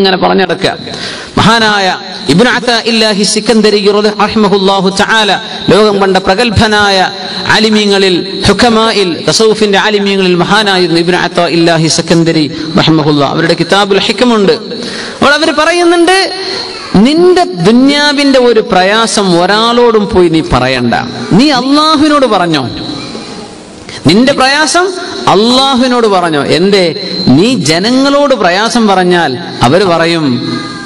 ഇങ്ങനെ പറഞ്ഞെടുക്കുക. മഹാനായ ഇബ്നു അത്താഇല്ലാഹി സിക്കന്ദരി റഹിമഹുല്ലാഹു തആല ലോകം കണ്ട പ്രഗത്ഭനായ ആലിമീങ്ങളിൽ ഹുക്കമായിൽ തസൗഫിന്റെ ആലിമീങ്ങളിൽ മഹാനായിരുന്നു ഇബ്നു അത്താഇല്ലാഹി സിക്കന്ദരി റഹിമഹുല്ല. അവരുടെ കിതാബുൽ ഹിക്കമുണ്ട് അപ്പോൾ അവർ പറയുന്നുണ്ട് നിന്റെ ദുന്യാവിന്റെ ഒരു പ്രയാസം ഒരാളോടും പോയി നീ പറയണ്ട. നീ അള്ളാഹുവിനോട് പറഞ്ഞോ? നിന്റെ പ്രയാസം അള്ളാഹുവിനോട് പറഞ്ഞോ. എന്തേ? നീ ജനങ്ങളോട് പ്രയാസം പറഞ്ഞാൽ അവർ പറയും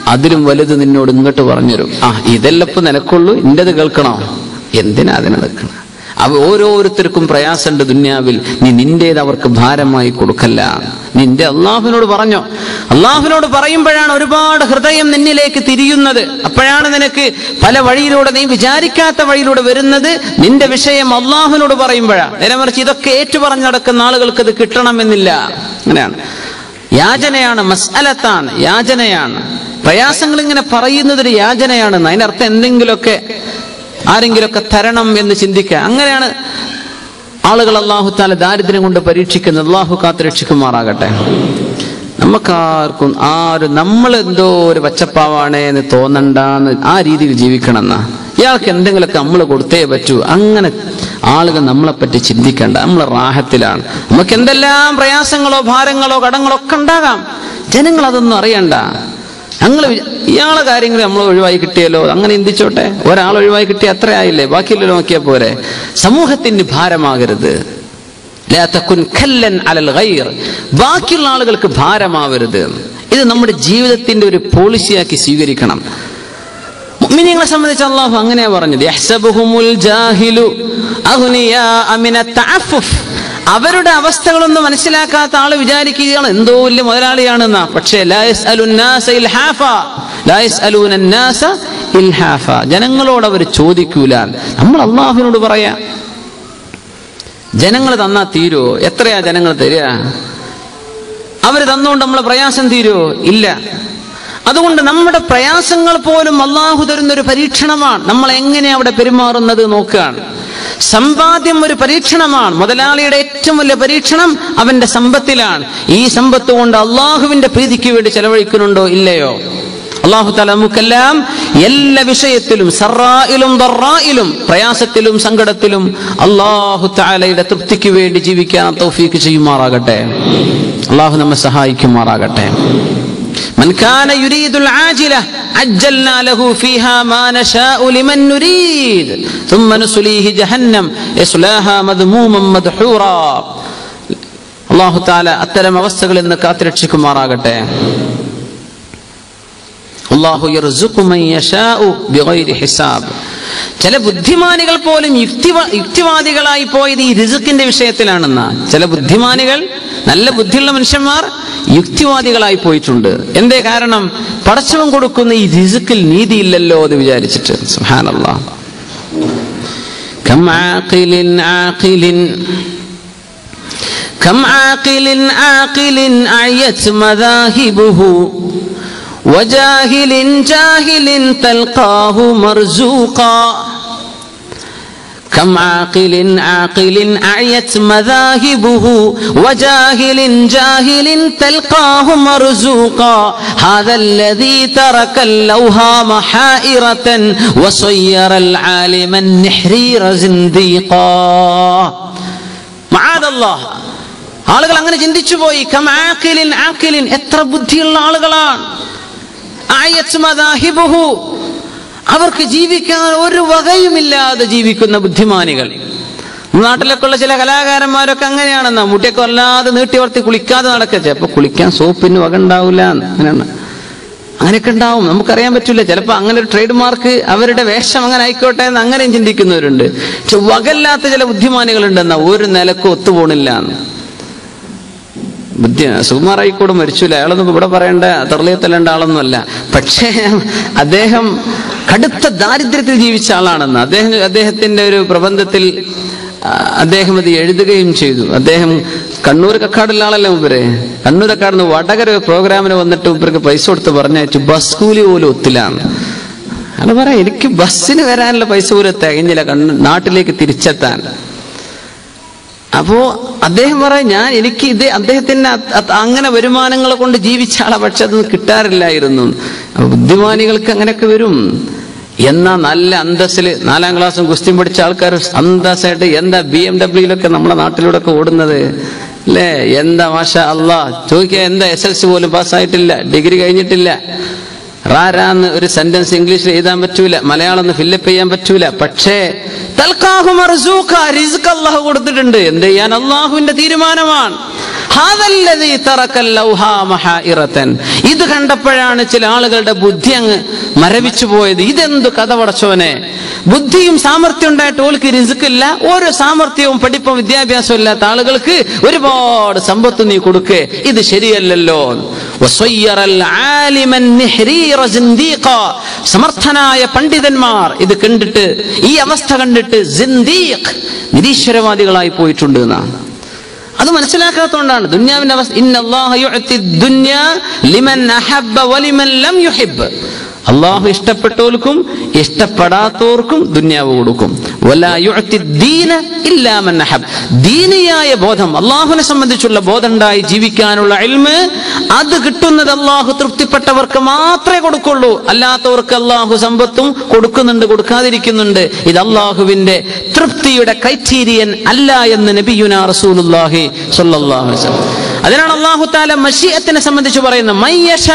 അതിലും വലുത് നിന്നോട് ഇങ്ങോട്ട് പറഞ്ഞുതരും. ആ ഇതെല്ലപ്പോ നിനക്കുള്ളൂ? എന്റെത് കേൾക്കണോ? എന്തിനാ അതിനെ നിൽക്കണം? അവ ഓരോരുത്തർക്കും പ്രയാസമുണ്ട് ദുന്യാവിൽ. നീ നിന്റേത് അവർക്ക് ഭാരമായി കൊടുക്കല്ല. നിന്റെ അള്ളാഹുവിനോട് പറഞ്ഞോ. അള്ളാഹുവിനോട് പറയുമ്പോഴാണ് ഒരുപാട് ഹൃദയം നിന്നിലേക്ക് തിരിയുന്നത്. അപ്പോഴാണ് നിനക്ക് പല വഴിയിലൂടെ നീ വിചാരിക്കാത്ത വഴിയിലൂടെ വരുന്നത് നിന്റെ വിഷയം അള്ളാഹുവിനോട് പറയുമ്പോഴാണ് നേരെ മറിച്ച് ഇതൊക്കെ ഏറ്റുപറഞ്ഞ് നടക്കുന്ന ആളുകൾക്ക് ഇത് കിട്ടണമെന്നില്ല. അങ്ങനെയാണ്. യാചനയാണ് മസ്അലത്താണ് യാചനയാണ്. പ്രയാസങ്ങൾ ഇങ്ങനെ പറയുന്നത് ഒരു യാചനയാണ്. അതിനർത്ഥം എന്തെങ്കിലുമൊക്കെ ആരെങ്കിലുമൊക്കെ തരണം എന്ന് ചിന്തിക്കുക. അങ്ങനെയാണ് ആളുകൾ അള്ളാഹു താല ദാരിദ്ര്യം കൊണ്ട് പരീക്ഷിക്കുന്നത്. അള്ളാഹു കാത്ത് രക്ഷിക്കുമാറാകട്ടെ. നമുക്കാർക്കും ആരും നമ്മൾ എന്തോ ഒരു പച്ചപ്പാവാണേ എന്ന് തോന്നണ്ടെന്ന് ആ രീതിയിൽ ജീവിക്കണം എന്നാ ഇയാൾക്ക് എന്തെങ്കിലുമൊക്കെ നമ്മൾ കൊടുത്തേ പറ്റൂ. അങ്ങനെ ആളുകൾ നമ്മളെപ്പറ്റി ചിന്തിക്കേണ്ട നമ്മൾ റാഹത്തിലാണ്. നമുക്ക് എന്തെല്ലാം പ്രയാസങ്ങളോ ഭാരങ്ങളോ കടങ്ങളോ ഒക്കെ ഉണ്ടാകാം. ജനങ്ങൾ അതൊന്നും അറിയണ്ട. ഞങ്ങൾ ഇയാളെ കാര്യങ്ങൾ നമ്മൾ ഒഴിവായി കിട്ടിയല്ലോ അങ്ങനെ ചിന്തിച്ചോട്ടെ. ഒരാൾ ഒഴിവായി കിട്ടിയ അത്ര ആയില്ലേ? ബാക്കിയുള്ളവർ നോക്കിയാൽ പോരെ. സമൂഹത്തിന് ഭാരമാകരുത്. ബാക്കിയുള്ള ആളുകൾക്ക് ഭാരമാവരുത്. ഇത് നമ്മുടെ ജീവിതത്തിന്റെ ഒരു പോളിസിയാക്കി സ്വീകരിക്കണം. മുഅ്മിനീങ്ങളെ സംബന്ധിച്ച് അല്ലാഹു അങ്ങനെ പറഞ്ഞത്. യഹ്സബുഹുമുൽ ജാഹിലു അഗ്നിയാ അമിന തഅഫുഫ്. അവരുടെ അവസ്ഥകളൊന്നും മനസ്സിലാക്കാത്ത ആൾ വിചാരിക്കുകയാണ്. എന്തോ വലിയ മുതലാളിയാണെന്നാ. പക്ഷേ ജനങ്ങളോട് അവർ ചോദിക്കൂല. നമ്മൾ അള്ളാഹുവിനോട് പറയാ. ജനങ്ങൾ തന്നാ തീരോ? എത്രയാ ജനങ്ങൾ തരിക അവർ തന്നുകൊണ്ട് നമ്മളെ പ്രയാസം തീരുവോ ഇല്ല. അതുകൊണ്ട് നമ്മുടെ പ്രയാസങ്ങൾ പോലും അള്ളാഹു തരുന്ന ഒരു പരീക്ഷണമാണ്. നമ്മൾ എങ്ങനെ അവിടെ പെരുമാറുന്നത് നോക്കുകയാണ്. സമ്പാദ്യം ഒരു പരീക്ഷണമാണ്. മുതലാളിയുടെ ഏറ്റവും വലിയ പരീക്ഷണം അവന്റെ സമ്പത്തിലാണ്. ഈ സമ്പത്ത് കൊണ്ട് അള്ളാഹുവിന്റെ പ്രീതിക്ക് വേണ്ടി ചെലവഴിക്കുന്നുണ്ടോ ഇല്ലയോ? അള്ളാഹു താല നമുക്കെല്ലാം എല്ലാ വിഷയത്തിലും സറായിലും ദറായിലും പ്രയാസത്തിലും സങ്കടത്തിലും അള്ളാഹു താലയുടെ തൃപ്തിക്ക് വേണ്ടി ജീവിക്കാൻ തൗഫീക്ക് ചെയ്യുമാറാകട്ടെ. അള്ളാഹു നമ്മെ സഹായിക്കുമാറാകട്ടെ. من كان يريد العاجلة عجلنا له فيها ما نشاء لمن نريد ثم نسليه جهنم يصلاها مذموما مدحورا അള്ളാഹു താല അത്തരം അവസ്ഥകളിൽ നിന്ന് കാത്തുരക്ഷിക്കുമാറാകട്ടെ അള്ളാഹു യർസുഖു മൻ യശാഉ ബിഗൈരി ഹിസാബ് ചില ബുദ്ധിമാനികൾ പോലും യുക്തിവാ യുക്തിവാദികളായി പോയത് ഈ റിസുക്കിന്റെ വിഷയത്തിലാണെന്ന ചില ബുദ്ധിമാനികൾ നല്ല ബുദ്ധിയുള്ള മനുഷ്യന്മാർ യുക്തിവാദികളായി പോയിട്ടുണ്ട് എന്തേ കാരണം പടച്ചവൻ കൊടുക്കുന്ന ഈ റിസുക്കിൽ നീതിയില്ലല്ലോ എന്ന് വിചാരിച്ചിട്ട് സുഹാനല്ലാ كم عاقل عاقل كم عاقل عاقل أعيت مذاهبه وجاهل جاهل تلقاه مرزوقا كم عاقل عاقل أعيت مذاهبه وجاهل جاهل تلقاه مرزوقا هذا الذي ترك اللوهام حائرة وصير العالم النحرير زنديقا معاذ الله ആളുകൾ അങ്ങനെ ചിന്തിച്ചു പോയി കം ആക്കിലിൻ ആക്കിലിൻ എത്ര ബുദ്ധിയുള്ള ആളുകളാണ് ആയത്ത് മദാഹിബുഹു അവർക്ക് ജീവിക്കാൻ ഒരു വകയുമില്ലാതെ ജീവിക്കുന്ന ബുദ്ധിമാനികൾ. നാട്ടിലൊക്കെ ഉള്ള ചില കലാകാരന്മാരൊക്കെ അങ്ങനെയാണെന്നാ. മുട്ടിയൊക്കെ വല്ലാതെ നീട്ടി വളർത്തി കുളിക്കാതെ നടക്കുക ചിലപ്പോ കുളിക്കാൻ സോപ്പിന് വക ഉണ്ടാവില്ല അങ്ങനെയാണ്. അങ്ങനെയൊക്കെ ഉണ്ടാവും. നമുക്കറിയാൻ പറ്റില്ല ചിലപ്പോൾ അങ്ങനെ ഒരു ട്രേഡ് മാർക്ക് അവരുടെ വേഷം അങ്ങനെ ആയിക്കോട്ടെ എന്ന് അങ്ങനെയും ചിന്തിക്കുന്നവരുണ്ട്. പക്ഷെ വകല്ലാത്ത ചില ബുദ്ധിമാനികളുണ്ടെന്നാ. ഒരു നിലക്കും ഒത്തുപോണില്ല ബുദ്ധി സുകുമാറായിക്കോട് മരിച്ചില്ല അയാളൊന്നും ഇവിടെ പറയേണ്ട തെർളിയത്തല്ലേണ്ട ആളൊന്നുമല്ല. പക്ഷേ അദ്ദേഹം കടുത്ത ദാരിദ്ര്യത്തിൽ ജീവിച്ച ആളാണെന്ന്. അദ്ദേഹം അദ്ദേഹത്തിന്റെ ഒരു പ്രബന്ധത്തിൽ അദ്ദേഹം അത് എഴുതുകയും ചെയ്തു. അദ്ദേഹം കണ്ണൂർ കക്കാടുള്ള ആളല്ലേ മുമ്പരെ കണ്ണൂർ കക്കാടുന്ന് വടകര പ്രോഗ്രാമിന് വന്നിട്ട് മുമ്പർക്ക് പൈസ കൊടുത്ത് പറഞ്ഞയച്ചു. ബസ് കൂലി പോലും ഒത്തിലാണ് അയാൾ പറയാം എനിക്ക് ബസ്സിന് വരാനുള്ള പൈസ പോലും തികഞ്ഞില്ല കണ്ണൂർ നാട്ടിലേക്ക് തിരിച്ചെത്താൻ. അപ്പോ അദ്ദേഹം പറയും ഞാൻ എനിക്ക് ഇത് അദ്ദേഹത്തിന് അത് അത് അങ്ങനെ വരുമാനങ്ങളെ കൊണ്ട് ജീവിച്ച ആളെ പക്ഷെ അതൊന്നും കിട്ടാറില്ലായിരുന്നു. ബുദ്ധിമാനികൾക്ക് അങ്ങനെയൊക്കെ വരും. എന്നാ നല്ല അന്തസ്സിൽ നാലാം ക്ലാസ്സും കുസ്തിയും പഠിച്ച ആൾക്കാർ അന്തസ്സായിട്ട് എന്താ ബി എം ഡബ്ല്യൂയിലൊക്കെ നമ്മുടെ നാട്ടിലൂടെ ഒക്കെ ഓടുന്നത്? അല്ലേ? എന്താ മാഷ അള്ളാ? ചോദിക്കുക എന്താ എസ് എൽ സി പോലും പാസ്സായിട്ടില്ല ഡിഗ്രി കഴിഞ്ഞിട്ടില്ല. റാരാന്ന് ഒരു സെന്റൻസ് ഇംഗ്ലീഷിൽ എഴുതാൻ പറ്റൂല. മലയാളം ഒന്ന് ഫില്ലപ്പ് ചെയ്യാൻ പറ്റൂല. പക്ഷേ അള്ളാഹു കൊടുത്തിട്ടുണ്ട്. എന്ത് ചെയ്യാൻ? അള്ളാഹുവിന്റെ തീരുമാനമാണ്. ഇത് കണ്ടപ്പോഴാണ് ചില ആളുകളുടെ ബുദ്ധി അങ്ങ് മരവിച്ചു പോയത്. ഇതെന്തു കഥ പടച്ചോനെ? ബുദ്ധിയും സാമർഥ്യം ഉണ്ടായിട്ട് ഓൾക്ക് റിസ്ക്കില്ല ഓരോ സാമർഥ്യവും പഠിപ്പും വിദ്യാഭ്യാസവും ഇല്ലാത്ത ആളുകൾക്ക് ഒരുപാട് സമ്പത്ത് നീ കൊടുക്കേ. ഇത് ശരിയല്ലല്ലോ. സമർത്ഥനായ പണ്ഡിതന്മാർ ഇത് കണ്ടിട്ട് ഈ അവസ്ഥ കണ്ടിട്ട് സിന്ദീഖ് നിരീശ്വരവാദികളായി പോയിട്ടുണ്ട് എന്നാണ്. അത് മനസ്സിലാക്കാത്തതുകൊണ്ടാണ് ദുന്യാവിന്റെ അവസ്ഥ അള്ളാഹു ഇഷ്ടപ്പെട്ടവർക്കും ഇഷ്ടപ്പെടാത്തവർക്കും ദുന്യാവ് കൊടുക്കും. ദീനിയായ ബോധം അള്ളാഹുവിനെ സംബന്ധിച്ചുള്ള ബോധമുണ്ടായി ജീവിക്കാനുള്ള അൽമ് അത് കിട്ടുന്നത് അള്ളാഹു തൃപ്തിപ്പെട്ടവർക്ക് മാത്രമേ കൊടുക്കുള്ളൂ. അല്ലാത്തവർക്ക് അള്ളാഹു സമ്പത്തും കൊടുക്കുന്നുണ്ട് കൊടുക്കാതിരിക്കുന്നുണ്ട്. ഇത് അള്ളാഹുവിന്റെ തൃപ്തിയുടെ ക്രൈറ്റീരിയൻ അല്ല എന്ന് നബിയുന റസൂലുള്ളാഹി സല്ലാഹു അതിനാണ് അള്ളാഹു താല മഷീഅത്തിനെ സംബന്ധിച്ച് പറയുന്നത്. മയ്യഷ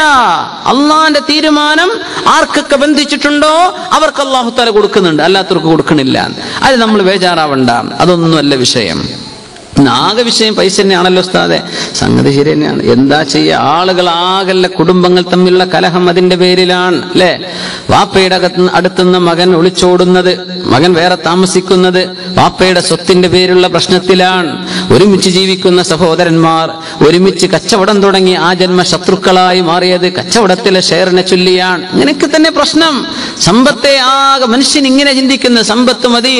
അള്ളാന്റെ തീരുമാനം ആർക്കൊക്കെ ബന്ധിച്ചിട്ടുണ്ടോ അവർക്ക് അള്ളാഹു താല കൊടുക്കുന്നുണ്ട്. അല്ലാത്തവർക്ക് കൊടുക്കണില്ല. അത് നമ്മൾ ബേജാറാവണ്ട. അതൊന്നുമല്ല വിഷയം. ആകെ വിഷയം പൈസ തന്നെയാണല്ലോ ഉസ്താദെ. സംഗതി ശരി തന്നെയാണ്. എന്താ ചെയ്യുക ആളുകൾ ആകല്ല കുടുംബങ്ങൾ തമ്മിലുള്ള കലഹം അതിന്റെ പേരിലാണ് അല്ലെ? വാപ്പയുടെ അടുത്തുനിന്ന് മകൻ ഒളിച്ചോടുന്നത് മകൻ വേറെ താമസിക്കുന്നത് വാപ്പയുടെ സ്വത്തിന്റെ പേരിലുള്ള പ്രശ്നത്തിലാണ്. ഒരുമിച്ച് ജീവിക്കുന്ന സഹോദരന്മാർ ഒരുമിച്ച് കച്ചവടം തുടങ്ങി ആ ജന്മ ശത്രുക്കളായി മാറിയത് കച്ചവടത്തിലെ ഷെയറിനെ ചൊല്ലിയാണ്. ഇങ്ങനെയൊക്കെ തന്നെ പ്രശ്നം. സമ്പത്തെ ആകെ മനുഷ്യൻ ഇങ്ങനെ ചിന്തിക്കുന്നത് സമ്പത്ത് മതി.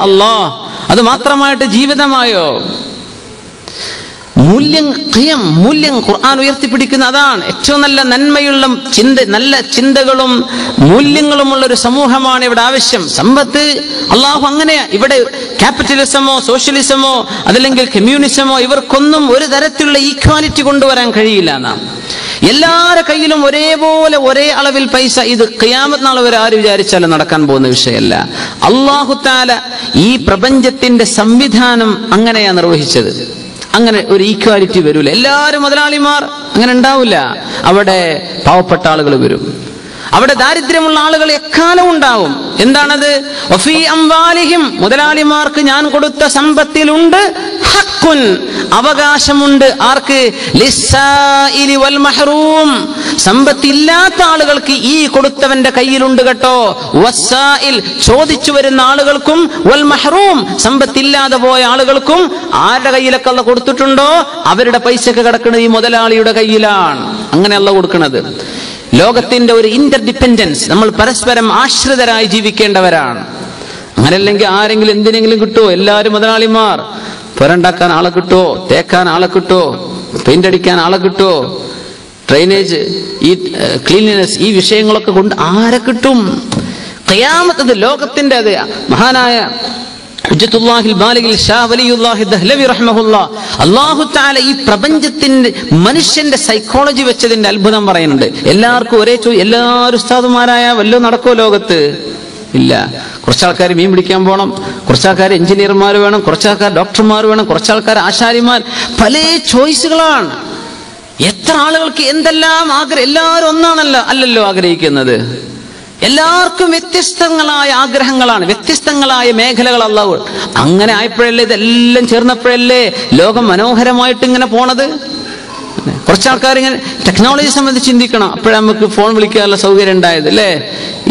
അല്ലാ അത് മാത്രമായിട്ട് ജീവിതമായോ? മൂല്യം ഖിയം മൂല്യം ഖുർആൻ ഉയർത്തിപ്പിടിക്കുന്ന അതാണ് ഏറ്റവും നല്ല നന്മയുള്ള ചിന്ത നല്ല ചിന്തകളും മൂല്യങ്ങളുമുള്ള ഒരു സമൂഹമാണ് ഇവിടെ ആവശ്യം. സമ്പത്ത് അള്ളാഹു അങ്ങനെയാ ഇവിടെ ക്യാപിറ്റലിസമോ സോഷ്യലിസമോ അതല്ലെങ്കിൽ കമ്മ്യൂണിസമോ ഇവർക്കൊന്നും ഒരു തരത്തിലുള്ള ഈക്വാലിറ്റി കൊണ്ടുവരാൻ കഴിയില്ല നാം എല്ലാവരുടെ കയ്യിലും ഒരേപോലെ ഒരേ അളവിൽ പൈസ. ഇത് ഖിയാമത്ത് നാൾ വരെ ആര് വിചാരിച്ചാലും നടക്കാൻ പോകുന്ന വിഷയമല്ല. അള്ളാഹുത്താല ഈ പ്രപഞ്ചത്തിന്റെ സംവിധാനം അങ്ങനെയാ നിർവഹിച്ചത്. അങ്ങനെ ഒരു ഈക്വാലിറ്റി വരൂല. എല്ലാവരും മുതലാളിമാർ അങ്ങനെ ഉണ്ടാവില്ല അവിടെ പാവപ്പെട്ട ആളുകൾ വരും. അവിടെ ദാരിദ്ര്യമുള്ള ആളുകൾ എക്കാലം ഉണ്ടാവും. എന്താണത്? മുതലാളിമാർക്ക് ഞാൻ കൊടുത്ത സമ്പത്തിലുണ്ട്. ഹക്കുൻ. അവകാശമുണ്ട്. ആർക്ക്? വൽ മഹ്റൂം. സമ്പത്തില്ലാത്ത ആളുകൾക്ക് ഈ കൊടുത്തവന്റെ കയ്യിലുണ്ട് കേട്ടോ. ചോദിച്ചു വരുന്ന ആളുകൾക്കും വൽ മഹ്റൂം. സമ്പത്തില്ലാതെ പോയ ആളുകൾക്കും ആരുടെ കയ്യിലൊക്കെ അല്ല കൊടുത്തിട്ടുണ്ടോ? അവരുടെ പൈസയ്ക്ക് കിടക്കുന്നത് ഈ മുതലാളിയുടെ കയ്യിലാണ്. അങ്ങനെയല്ല കൊടുക്കുന്നത് ലോകത്തിന്റെ ഒരു ഇന്റർഡിപെൻഡൻസ് നമ്മൾ പരസ്പരം ആശ്രിതരായി ജീവിക്കേണ്ടവരാണ്. അങ്ങനല്ലെങ്കിൽ ആരെങ്കിലും എന്തിനെങ്കിലും കിട്ടുമോ എല്ലാവരും മുതലാളിമാർ. പുരണ്ടാക്കാൻ ആളെ കിട്ടുമോ തേക്കാൻ ആളെ കിട്ടുമോ പെയിന്റ് അടിക്കാൻ ആളെ കിട്ടുമോ ഡ്രൈനേജ് ഈ ക്ലീൻലിനെസ് ഈ വിഷയങ്ങളൊക്കെ കൊണ്ട് ആരെ കിട്ടും? കയാമത്തത് ലോകത്തിന്റെ അത് മഹാനായ ഈ പ്രപഞ്ചത്തിന്റെ മനുഷ്യന്റെ സൈക്കോളജി വെച്ചതിന്റെ അത്ഭുതം പറയുന്നുണ്ട്. എല്ലാവർക്കും ഒരേ ചോ എല്ലാവരും ഉസ്താദുമാരായ വല്ലോ നടക്കോ ലോകത്ത്? ഇല്ല. കുറച്ചാൾക്കാർ മീൻ പിടിക്കാൻ പോകണം കുറച്ചാൾക്കാർ എഞ്ചിനീയർമാർ വേണം. കുറച്ചാൾക്കാർ ഡോക്ടർമാർ വേണം. കുറച്ചാൾക്കാർ ആശാരിമാർ. പല ചോയ്സുകളാണ്. എത്ര ആളുകൾക്ക് എന്തെല്ലാം ആഗ്രഹം? എല്ലാവരും ഒന്നാണല്ലോ അല്ലല്ലോ ആഗ്രഹിക്കുന്നത്. എല്ലാവർക്കും വ്യത്യസ്തങ്ങളായ ആഗ്രഹങ്ങളാണ്. വ്യത്യസ്തങ്ങളായ മേഖലകൾ അങ്ങനെ ആയപ്പോഴല്ലേ ഇതെല്ലാം ചേർന്നപ്പോഴല്ലേ ലോകം മനോഹരമായിട്ട് ഇങ്ങനെ പോണത്? കുറച്ച് ആൾക്കാർ ഇങ്ങനെ ടെക്നോളജി സംബന്ധിച്ച് ചിന്തിക്കണം. അപ്പോഴാണ് നമുക്ക് ഫോൺ വിളിക്കാനുള്ള സൗകര്യം ഉണ്ടായത് അല്ലേ?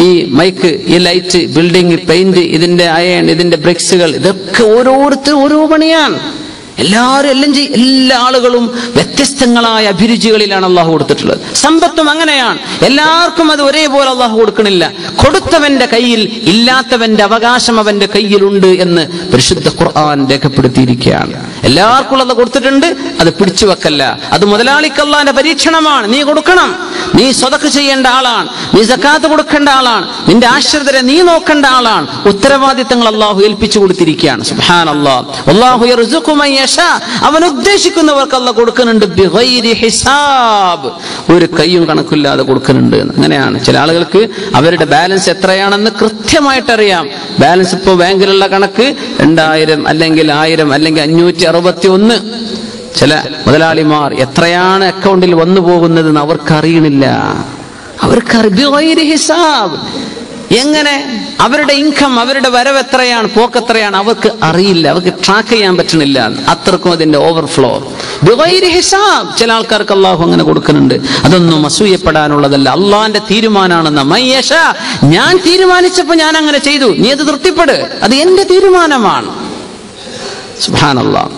ഈ മൈക്ക് ഈ ലൈറ്റ് ബിൽഡിംഗ് പെയിന്റ് ഇതിന്റെ അയൺ ഇതിന്റെ ബ്രിക്സുകൾ ഇതൊക്കെ ഓരോരുത്തർ ഓരോ പണിയാണ്. എല്ലാവരും എല്ലാം ചെയ്യും എല്ലാ ആളുകളും വ്യത്യസ്തങ്ങളായ അഭിരുചികളിലാണ് അള്ളാഹു കൊടുത്തിട്ടുള്ളത്. സമ്പത്തും അങ്ങനെയാണ്. എല്ലാവർക്കും അത് ഒരേപോലെ അള്ളാഹു കൊടുക്കണില്ല. കൊടുത്തവന്റെ കയ്യിൽ ഇല്ലാത്തവന്റെ അവകാശം അവന്റെ കയ്യിലുണ്ട് എന്ന് പരിശുദ്ധ ഖുർആൻ രേഖപ്പെടുത്തിയിരിക്കുകയാണ്. എല്ലാവർക്കും ഉള്ളത് കൊടുത്തിട്ടുണ്ട് അത് പിടിച്ചു വെക്കല്ല. അത് മുതലാളിക്കല്ലാന്റെ പരീക്ഷണമാണ്. നീ കൊടുക്കണം. നീ സ്വതക്ക് ചെയ്യേണ്ട ആളാണ്. നീ സക്കാത്ത് കൊടുക്കേണ്ട ആളാണ്. നിന്റെ ആശ്രിതരെ നീ നോക്കേണ്ട ആളാണ്. ഉത്തരവാദിത്തങ്ങൾ അള്ളാഹു ഏൽപ്പിച്ചു കൊടുത്തിരിക്കുകയാണ്. സുഹാൻ അള്ളാഹു യശാ. അവൻ ഉദ്ദേശിക്കുന്നവർക്ക് അല്ല കൊടുക്കുന്നുണ്ട് ഹിസാബ്. ഒരു കൈയും കണക്കില്ലാതെ കൊടുക്കുന്നുണ്ട് അങ്ങനെയാണ്. ചില ആളുകൾക്ക് അവരുടെ ബാലൻസ് എത്രയാണെന്ന് കൃത്യമായിട്ട് അറിയാം ബാലൻസ് ഇപ്പോൾ ബാങ്കിലുള്ള കണക്ക് രണ്ടായിരം അല്ലെങ്കിൽ ആയിരം അല്ലെങ്കിൽ അഞ്ഞൂറ്റി അറുപത്തി ഒന്ന് ചില മുതലാളിമാർ എത്രയാണ് അക്കൗണ്ടിൽ വന്നു പോകുന്നതെന്ന് അവർക്കറിയണില്ല. അവർക്ക് അറിയണില്ല ബിഗൈരി ഹിസാബ്. എങ്ങനെ? അവരുടെ ഇൻകം അവരുടെ വരവ് എത്രയാണ് പോക്ക് എത്രയാണ് അവർക്ക് അറിയില്ല അവർക്ക് ട്രാക്ക് ചെയ്യാൻ പറ്റണില്ല. അത്രക്കും അതിന്റെ ഓവർഫ്ലോ ഹിസാബ് ചില ആൾക്കാർക്ക് അള്ളാഹു അങ്ങനെ കൊടുക്കുന്നുണ്ട്. അതൊന്നും അസൂയപ്പെടാനുള്ളതല്ല. അള്ളാന്റെ തീരുമാനമാണെന്ന മയ്യഷ ഞാൻ തീരുമാനിച്ചപ്പോ ഞാൻ അങ്ങനെ ചെയ്തു. നീ അത് തൃപ്തിപ്പെട്. അത് എന്റെ തീരുമാനമാണ്. സുഹാനല്ലാ